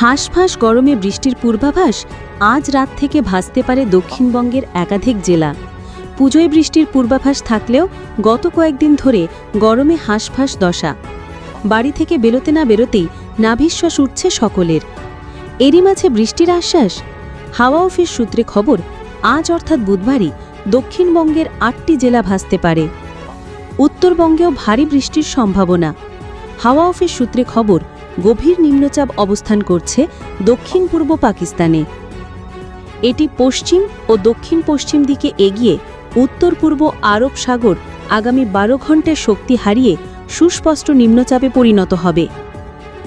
হাঁসফাঁস গরমে বৃষ্টির পূর্বাভাস আজ রাত থেকে ভাসতে পারে দক্ষিণবঙ্গের একাধিক জেলা। পুজোয় বৃষ্টির পূর্বাভাস থাকলেও গত কয়েকদিন ধরে গরমে হাঁসফাঁস দশা। বাড়ি থেকে বেরোতে না বেরোতেই নাভিশ্বাস উঠছে সকলের। এরই মাঝে বৃষ্টির আশ্বাস? হাওয়া অফিস সূত্রে খবর, আজ অর্থাৎ বুধবারই দক্ষিণবঙ্গের আটটি জেলা ভাসতে পারে। উত্তরবঙ্গেও ভারী বৃষ্টির সম্ভাবনা। হাওয়া অফিস সূত্রে খবর গভীর নিম্নচাপ অবস্থান করছে দক্ষিণ পূর্ব পাকিস্তানে। এটি পশ্চিম ও দক্ষিণ পশ্চিম দিকে এগিয়ে উত্তর পূর্ব আরব সাগর আগামী বারো ঘন্টায় শক্তি হারিয়ে সুস্পষ্ট নিম্নচাপে পরিণত হবে।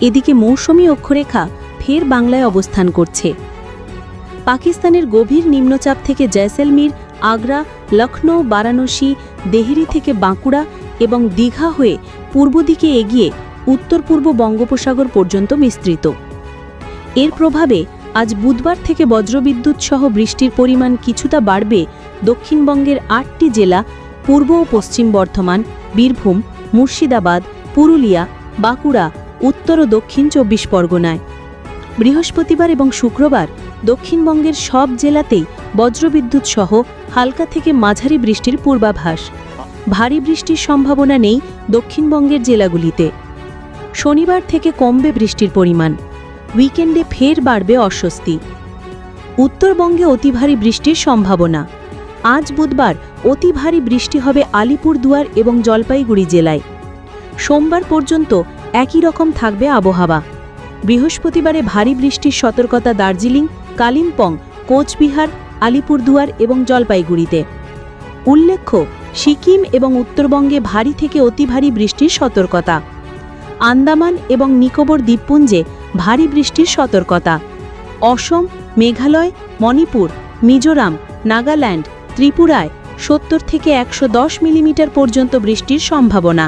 এদিকে মৌসুমী অক্ষরেখা ফের বাংলায় অবস্থান করছে। পাকিস্তানের গভীর নিম্নচাপ থেকে জয়সেলমীর আগ্রা লখনৌ বারাণসী, দেহরি থেকে বাঁকুড়া এবং দীঘা হয়ে পূর্ব দিকে এগিয়ে উত্তর পূর্ব বঙ্গোপসাগর পর্যন্ত বিস্তৃত। এর প্রভাবে আজ বুধবার থেকে বজ্রবিদ্যুৎ সহ বৃষ্টির পরিমাণ কিছুটা বাড়বে দক্ষিণবঙ্গের আটটি জেলা, পূর্ব ও পশ্চিম বর্ধমান, বীরভূম, মুর্শিদাবাদ, পুরুলিয়া, বাঁকুড়া, উত্তর ও দক্ষিণ চব্বিশ পরগনায়। বৃহস্পতিবার এবং শুক্রবার দক্ষিণবঙ্গের সব জেলাতেই বজ্রবিদ্যুৎ সহ হালকা থেকে মাঝারি বৃষ্টির পূর্বাভাস। ভারী বৃষ্টির সম্ভাবনা নেই দক্ষিণবঙ্গের জেলাগুলিতে। শনিবার থেকে কমবে বৃষ্টির পরিমাণ। উইকেন্ডে ফের বাড়বে অস্বস্তি। উত্তরবঙ্গে অতি ভারী বৃষ্টির সম্ভাবনা। আজ বুধবার অতি ভারী বৃষ্টি হবে আলিপুরদুয়ার এবং জলপাইগুড়ি জেলায়। সোমবার পর্যন্ত একই রকম থাকবে আবহাওয়া। বৃহস্পতিবারে ভারী বৃষ্টির সতর্কতা দার্জিলিং, কালিম্পং, কোচবিহার, আলিপুরদুয়ার এবং জলপাইগুড়িতে। উল্লেখ্য, সিকিম এবং উত্তরবঙ্গে ভারী থেকে অতি ভারী বৃষ্টির সতর্কতা। আন্দামান এবং নিকোবর দ্বীপপুঞ্জে ভারী বৃষ্টির সতর্কতা। অসম, মেঘালয়, মণিপুর, মিজোরাম, নাগাল্যান্ড, ত্রিপুরায় সত্তর থেকে একশো দশ মিলিমিটার পর্যন্ত বৃষ্টির সম্ভাবনা।